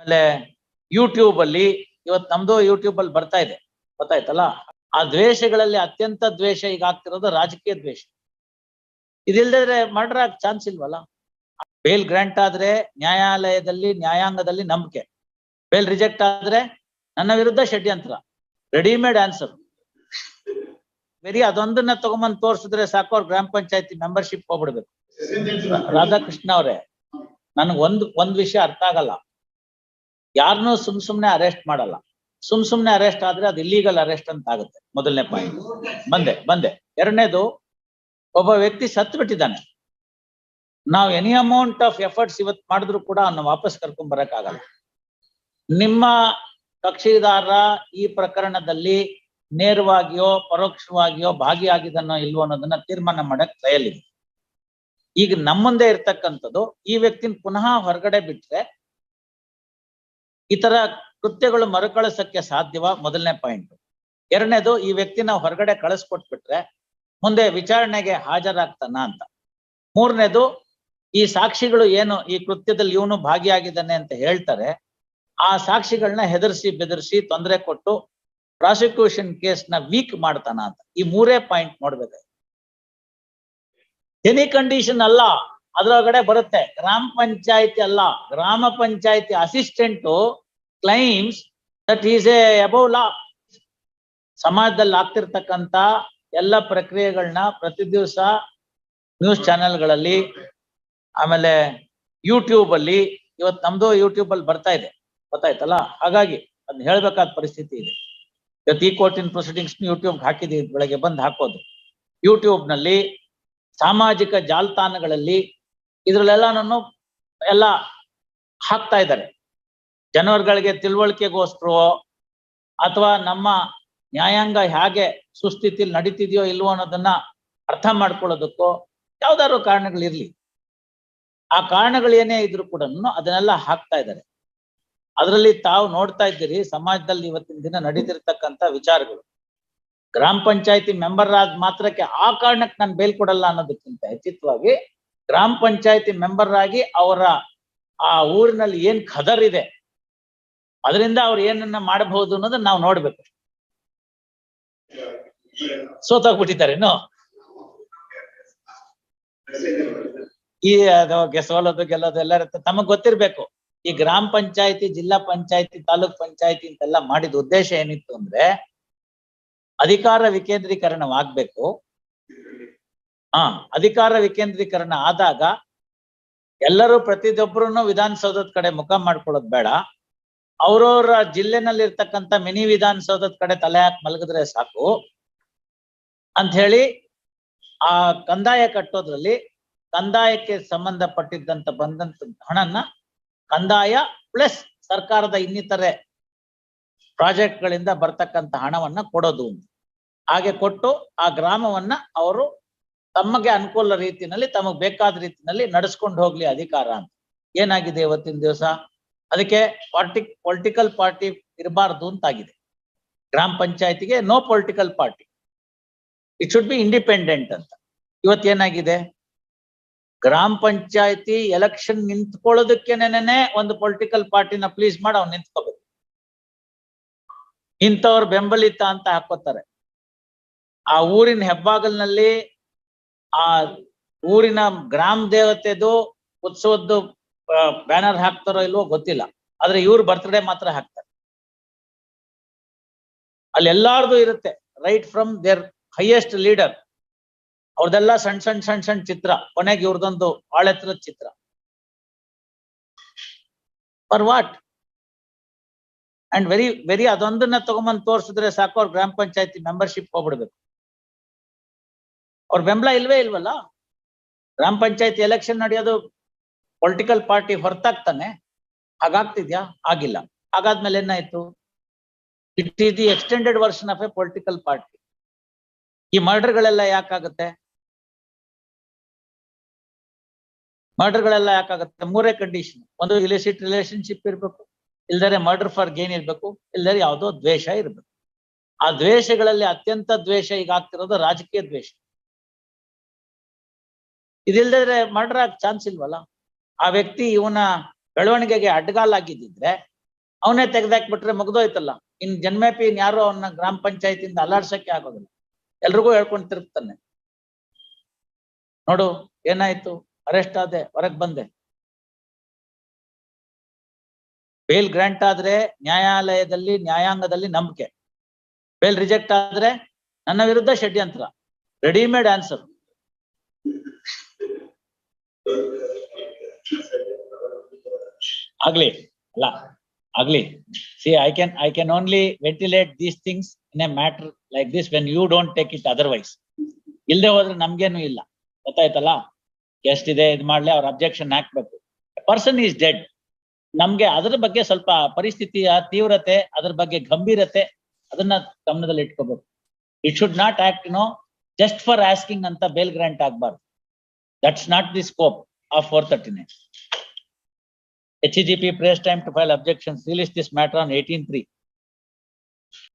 ಆಮೇಲೆ ಯೂಟ್ಯೂಬ್ ಅಲ್ಲಿ ಇವತ್ ನಮ್ದು ಯೂಟ್ಯೂಬ್ ಅಲ್ಲಿ ಬರ್ತಾ ಇದೆ. ಗೊತ್ತಾಯ್ತಲ್ಲ? ಆ ದ್ವೇಷಗಳಲ್ಲಿ ಅತ್ಯಂತ ದ್ವೇಷ ಈಗ ಆಗ್ತಿರೋದು ರಾಜಕೀಯ ದ್ವೇಷ. ಇದಿಲ್ದಿದ್ರೆ ಮರ್ಡರ್ ಆಗ ಚಾನ್ಸ್ ಇಲ್ವಲ್ಲ? ಬೇಲ್ ಗ್ರಾಂಟ್ ಆದ್ರೆ ನ್ಯಾಯಾಲಯದಲ್ಲಿ ನ್ಯಾಯಾಂಗದಲ್ಲಿ ನಂಬಿಕೆ. ಬೇಲ್ ರಿಜೆಕ್ಟ್ ಆದ್ರೆ ನನ್ನ ವಿರುದ್ಧ ಷಡ್ಯಂತ್ರ. ರೆಡಿಮೇಡ್ ಆನ್ಸರ್ ಬರೀ ಅದೊಂದನ್ನ ತಗೊಂಬಂದ್ ತೋರ್ಸಿದ್ರೆ ಸಾಕು ಅವ್ರ ಗ್ರಾಮ ಪಂಚಾಯತಿ ಮೆಂಬರ್ಶಿಪ್ ಹೋಗ್ಬಿಡ್ಬೇಕು. ರಾಧಾಕೃಷ್ಣ ಅವರೇ ನನ್ಗ್ ಒಂದ್ ಒಂದ್ ವಿಷಯ ಅರ್ಥ ಆಗಲ್ಲ. ಯಾರನ್ನೂ ಸುಮ್ ಸುಮ್ನೆ ಅರೆಸ್ಟ್ ಮಾಡಲ್ಲ. ಸುಮ್ ಸುಮ್ನೆ ಅರೆಸ್ಟ್ ಆದ್ರೆ ಅದು ಇಲ್ಲೀಗಲ್ ಅರೆಸ್ಟ್ ಅಂತ ಆಗುತ್ತೆ. ಮೊದಲನೇ ಪಾಯಿಂಟ್ ಬಂದೆ ಬಂದೆ. ಎರಡನೇದು, ಒಬ್ಬ ವ್ಯಕ್ತಿ ಸತ್ ಬಿಟ್ಟಿದ್ದಾನೆ ನಾವು ಎನಿ ಅಮೌಂಟ್ ಆಫ್ ಎಫರ್ಟ್ಸ್ ಇವತ್ ಮಾಡಿದ್ರು ಕೂಡ ಅವನ್ನ ವಾಪಸ್ ಕರ್ಕೊಂಡ್ ಬರಕ್ ಆಗಲ್ಲ ನಿಮ್ಮ ಕಕ್ಷಿದಾರ ಈ ಪ್ರಕರಣದಲ್ಲಿ ನೇರವಾಗಿಯೋ, ಪರೋಕ್ಷವಾಗಿಯೋ ಭಾಗಿಯಾಗಿದನೋ ಇಲ್ವೋ ಅನ್ನೋದನ್ನ ತೀರ್ಮಾನ ಮಾಡಕ್ ಟ್ರಯಲ್ ಈಗ ನಮ್ಮ ಮುಂದೆ ಇರ್ತಕ್ಕಂಥದ್ದು, ಈ ವ್ಯಕ್ತಿನ ಪುನಃ ಹೊರಗಡೆ ಬಿಟ್ರೆ ಈ ಕೃತ್ಯಗಳು ಮರುಕಳಿಸಕ್ಕೆ ಸಾಧ್ಯವ ಮೊದಲನೇ ಪಾಯಿಂಟ್ ಎರಡನೇದು, ಈ ವ್ಯಕ್ತಿನ ಹೊರಗಡೆ ಕಳಿಸ್ಕೊಟ್ಬಿಟ್ರೆ ಮುಂದೆ ವಿಚಾರಣೆಗೆ ಹಾಜರಾಗ್ತಾನ ಅಂತ. ಮೂರನೇದು, ಈ ಸಾಕ್ಷಿಗಳು ಏನು ಈ ಕೃತ್ಯದಲ್ಲಿ ಇವನು ಭಾಗಿಯಾಗಿದ್ದಾನೆ ಅಂತ ಹೇಳ್ತಾರೆ, ಆ ಸಾಕ್ಷಿಗಳನ್ನ ಹೆದರ್ಸಿ ಬೆದರ್ಸಿ ತೊಂದರೆ ಕೊಟ್ಟು ಪ್ರಾಸಿಕ್ಯೂಷನ್ ಕೇಸ್ನ ವೀಕ್ ಮಾಡ್ತಾನ ಅಂತ. ಈ ಮೂರೇ ಪಾಯಿಂಟ್ ನೋಡ್ಬೇಕು. ಎನಿ ಕಂಡೀಷನ್ ಅಲ್ಲ, ಅದ್ರೊಳಗಡೆ ಬರುತ್ತೆ. ಗ್ರಾಮ ಪಂಚಾಯತಿ ಅಲ್ಲ, ಗ್ರಾಮ ಪಂಚಾಯತಿ assistant claims that is a above law ಸಮಾಜದಲ್ಲಿ ಆಗ್ತಿರ್ತಕ್ಕಂತ ಎಲ್ಲ ಪ್ರಕ್ರಿಯೆಗಳನ್ನ ಪ್ರತಿ ದಿವಸ ನ್ಯೂಸ್ ಚಾನೆಲ್ಗಳಲ್ಲಿ ಆಮೇಲೆ ಯೂಟ್ಯೂಬ್ ಅಲ್ಲಿ ಇವತ್ ನಮ್ದು ಯೂಟ್ಯೂಬ್ ಅಲ್ಲಿ ಬರ್ತಾ ಇದೆ, ಗೊತ್ತಾಯ್ತಲ್ಲ? ಹಾಗಾಗಿ ಅದನ್ನ ಹೇಳ್ಬೇಕಾದ ಪರಿಸ್ಥಿತಿ ಇದೆ. ಇವತ್ತು ಈ ಕೋರ್ಟಿನ ಪ್ರೊಸೀಡಿಂಗ್ಸ್ ಯೂಟ್ಯೂಬ್ ಹಾಕಿದೀವಿ ಬೆಳಗ್ಗೆ ಬಂದು ಹಾಕೋದು. ಯೂಟ್ಯೂಬ್ನಲ್ಲಿ ಸಾಮಾಜಿಕ ಜಾಲತಾಣಗಳಲ್ಲಿ ಇದ್ರಲ್ಲೆಲ್ಲಾನು ಎಲ್ಲ ಹಾಕ್ತಾ ಇದ್ದಾರೆ. ಜನರುಗಳಿಗೆ ತಿಳುವಳಿಕೆಗೋಸ್ಕರವೋ ಅಥವಾ ನಮ್ಮ ನ್ಯಾಯಾಂಗ ಹೇಗೆ ಸುಸ್ಥಿತಿಲಿ ನಡೀತಿದೆಯೋ ಇಲ್ವೋ ಅನ್ನೋದನ್ನ ಅರ್ಥ ಮಾಡ್ಕೊಳ್ಳೋದಕ್ಕೋ ಯಾವ್ದಾದ್ರು ಕಾರಣಗಳಿರ್ಲಿ. ಆ ಕಾರಣಗಳೇನೇ ಇದ್ರು ಕೂಡ ಅದನ್ನೆಲ್ಲ ಹಾಕ್ತಾ ಇದ್ದಾರೆ. ಅದರಲ್ಲಿ ತಾವು ನೋಡ್ತಾ ಇದ್ದೀರಿ ಸಮಾಜದಲ್ಲಿ ಇವತ್ತಿನ ದಿನ ನಡೀತಿರ್ತಕ್ಕಂಥ ವಿಚಾರಗಳು. ಗ್ರಾಮ ಪಂಚಾಯತಿ ಮೆಂಬರ್ ಆದ ಮಾತ್ರಕ್ಕೆ ಆ ಕಾರಣಕ್ಕೆ ನಾನು ಬೇಲ್ ಕೊಡಲ್ಲ ಅನ್ನೋದಕ್ಕಿಂತ ಹೆಚ್ಚಿತವಾಗಿ ಗ್ರಾಮ ಪಂಚಾಯತಿ ಮೆಂಬರ್ ಆಗಿ ಅವರ ಆ ಊರಿನಲ್ಲಿ ಏನ್ ಖದರ್ ಇದೆ ಅದರಿಂದ ಅವ್ರು ಏನನ್ನ ಮಾಡಬಹುದು ಅನ್ನೋದನ್ನ ನಾವು ನೋಡ್ಬೇಕು. ಸೋತಾಗ್ಬಿಟ್ಟಿದ್ದಾರೇನು ಈ, ಅದು ಗೆ- ಸೋಲೋದು, ಗೆಲ್ಲೋದು ಎಲ್ಲ ಇರುತ್ತೆ ತಮಗ್ ಗೊತ್ತಿರ್ಬೇಕು. ಈ ಗ್ರಾಮ ಪಂಚಾಯತಿ, ಜಿಲ್ಲಾ ಪಂಚಾಯತಿ, ತಾಲೂಕ್ ಪಂಚಾಯತಿ ಅಂತೆಲ್ಲ ಮಾಡಿದ ಉದ್ದೇಶ ಏನಿತ್ತು ಅಂದ್ರೆ ಅಧಿಕಾರ ವಿಕೇಂದ್ರೀಕರಣವಾಗ್ಬೇಕು. ಹಾ, ಅಧಿಕಾರ ವಿಕೇಂದ್ರೀಕರಣ ಆದಾಗ ಎಲ್ಲರೂ ಪ್ರತಿಯೊಬ್ಬರೂ ವಿಧಾನಸೌಧದ ಕಡೆ ಮುಖ ಮಾಡ್ಕೊಳ್ಳೋದು ಬೇಡ. ಅವ್ರವ್ರ ಜಿಲ್ಲೆನಲ್ಲಿ ಇರ್ತಕ್ಕಂಥ ಮಿನಿ ವಿಧಾನಸೌಧದ ಕಡೆ ತಲೆ ಹಾಕಿ ಮಲಗಿದ್ರೆ ಸಾಕು ಅಂತ ಹೇಳಿ ಆ ಕಂದಾಯ ಕಟ್ಟೋದ್ರಲ್ಲಿ ಕಂದಾಯಕ್ಕೆ ಸಂಬಂಧಪಟ್ಟಿದ್ದಂತ ಬಂದಂತ ಹಣನ್ನ ಕಂದಾಯ ಪ್ಲಸ್ ಸರ್ಕಾರದ ಇನ್ನಿತರೆ ಪ್ರಾಜೆಕ್ಟ್ ಗಳಿಂದ ಬರ್ತಕ್ಕಂತ ಹಣವನ್ನ ಕೊಡೋದು. ಹಾಗೆ ಕೊಟ್ಟು ಆ ಗ್ರಾಮವನ್ನ ಅವರು ತಮಗೆ ಅನುಕೂಲ ರೀತಿಯಲ್ಲಿ ತಮಗ್ ಬೇಕಾದ ರೀತಿಯಲ್ಲಿ ನಡೆಸ್ಕೊಂಡು ಹೋಗ್ಲಿ ಅಧಿಕಾರ ಅಂತ ಏನಾಗಿದೆ ಇವತ್ತಿನ ದಿವಸ ಅದಕ್ಕೆ ಪಾರ್ಟಿ ಪೊಲಿಟಿಕಲ್ ಪಾರ್ಟಿ ಇರಬಾರ್ದು ಅಂತಾಗಿದೆ. ಗ್ರಾಮ ಪಂಚಾಯತಿಗೆ no political party it should be independent ಅಂತ. ಇವತ್ತೇನಾಗಿದೆ ಗ್ರಾಮ ಪಂಚಾಯತಿ ಎಲೆಕ್ಷನ್ ನಿಂತ್ಕೊಳ್ಳೋದಕ್ಕೇನೆ ಒಂದು ಪೊಲಿಟಿಕಲ್ ಪಾರ್ಟಿನ ಪ್ಲೀಸ್ ಮಾಡಿ, ಅವ್ನು ನಿಂತ್ಕೋಬೇಕು. ಇಂಥವ್ರ ಬೆಂಬಲಿತ ಅಂತ ಹಾಕೋತಾರೆ. ಆ ಊರಿನ ಹೆಬ್ಬಾಗಲ್ನಲ್ಲಿ ಆ ಊರಿನ ಗ್ರಾಮ ದೇವತೆದು ಉತ್ಸವದ್ದು ಬ್ಯಾನರ್ ಹಾಕ್ತಾರೋ ಇಲ್ವೋ ಗೊತ್ತಿಲ್ಲ. ಆದ್ರೆ ಇವ್ರ ಬರ್ತ್ಡೇ ಮಾತ್ರ ಹಾಕ್ತಾರೆ. ಅಲ್ಲಿ ಎಲ್ಲಾರ್ದು ಇರುತ್ತೆ right from there highest leader ಅವ್ರದೆಲ್ಲ ಸಣ್ಣ ಸಣ್ಣ ಸಣ್ಣ ಸಣ್ಣ ಚಿತ್ರ, ಕೊನೆಗೆ ಇವ್ರದೊಂದು ಆಳೆತ್ತರದ ಚಿತ್ರ. For what and very very ಅದೊಂದನ್ನ ತಗೊಂಬಂದ್ ತೋರ್ಸಿದ್ರೆ ಸಾಕು, ಅವ್ರ ಗ್ರಾಮ ಪಂಚಾಯತಿ ಮೆಂಬರ್ಶಿಪ್ ಹೋಗ್ಬಿಡ್ಬೇಕು. ಅವ್ರ ಬೆಂಬಲ ಇಲ್ವೇ ಇಲ್ವಲ್ಲ? ಗ್ರಾಮ ಪಂಚಾಯತಿ ಎಲೆಕ್ಷನ್ ನಡೆಯೋದು ಪೊಲಿಟಿಕಲ್ ಪಾರ್ಟಿ ಹೊರತಾಗ್ತಾನೆ, ಹಾಗಾಗ್ತಿದ್ಯಾ? ಆಗಿಲ್ಲ. ಹಾಗಾದ್ಮೇಲೆ ಏನಾಯ್ತು? It is the extended version of a political party ಈ ಮರ್ಡರ್ಗಳೆಲ್ಲ ಯಾಕಾಗುತ್ತೆ? ಮರ್ಡರ್ಗಳೆಲ್ಲ ಯಾಕಾಗುತ್ತೆ? ಮೂರೇ ಕಂಡೀಷನ್ ಒಂದು ಇಲಿಸಿಟ್ ರಿಲೇಶನ್ಶಿಪ್ ಇರ್ಬೇಕು ಇಲ್ದರೆ ಮರ್ಡರ್ ಫಾರ್ ಗೇನ್ ಇರ್ಬೇಕು ಇಲ್ದರೆ ಯಾವುದೋ ದ್ವೇಷ ಇರ್ಬೇಕು. ಆ ದ್ವೇಷಗಳಲ್ಲಿ ಅತ್ಯಂತ ದ್ವೇಷ ಈಗ ಆಗ್ತಿರೋದು ರಾಜಕೀಯ ದ್ವೇಷ. ಇದಿಲ್ದಿದ್ರೆ ಮರ್ಡರ್ ಆಗ ಚಾನ್ಸ್ ಇಲ್ವಲ್ಲ? ಆ ವ್ಯಕ್ತಿ ಇವನ ಬೆಳವಣಿಗೆಗೆ ಅಡ್ಡಗಾಲಾಗಿದ್ದಿದ್ರೆ ಅವನೇ ತೆಗ್ದಾಕ್ಬಿಟ್ರೆ ಮುಗ್ದೋಯ್ತಲ್ಲ. ಇನ್ ಜನ್ಮೇಪಿ ಯಾರು ಅವನ್ನ ಗ್ರಾಮ ಪಂಚಾಯತಿಯಿಂದ ಅಲ್ಲಾಡ್ಸಕ್ಕೆ ಆಗೋದಿಲ್ಲ. ಎಲ್ರಿಗೂ ಹೇಳ್ಕೊಂಡು ತಿರುಗ್ತಾನೆ. ನೋಡು, ಏನಾಯ್ತು? ಅರೆಸ್ಟ್ ಆದೆ, ಹೊರಗ್ ಬಂದೆ. ಬೇಲ್ ಗ್ರಾಂಟ್ ಆದ್ರೆ ನ್ಯಾಯಾಲಯದಲ್ಲಿ, ನ್ಯಾಯಾಂಗದಲ್ಲಿ ನಂಬಿಕೆ. ಬೇಲ್ ರಿಜೆಕ್ಟ್ ಆದ್ರೆ ನನ್ನ ವಿರುದ್ಧ ಷಡ್ಯಂತ್ರ. Readymade answer. ಆಗ್ಲಿ ಅಲ್ಲ ಆಗ್ಲಿ see I can I can only ventilate these things in a matter like this when you don't take it otherwise ಇಲ್ದೆ ಹೋದ್ರೆ ನಮ್ಗೇನು ಇಲ್ಲ. ಗೊತ್ತಾಯ್ತಲ್ಲ? ಎಷ್ಟಿದೆ ಇದ್ ಮಾಡ್ಲಿ ಅವ್ರ ಅಬ್ಜೆಕ್ಷನ್ ಹಾಕ್ಬೇಕು. ಪರ್ಸನ್ ಈಸ್ ಡೆಡ್ ನಮ್ಗೆ ಅದ್ರ ಬಗ್ಗೆ ಸ್ವಲ್ಪ ಪರಿಸ್ಥಿತಿಯ ತೀವ್ರತೆ, ಅದ್ರ ಬಗ್ಗೆ ಗಂಭೀರತೆ ಅದನ್ನ ಗಮನದಲ್ಲಿ ಇಟ್ಕೋಬೇಕು. It should not act no just for asking ಅಂತ ಬೇಲ್ ಗ್ರಾಂಟ್ ಆಗ್ಬಾರ್ದು. That's not the scope of 439. HEGP press time to file objections. Release this matter on 18.3.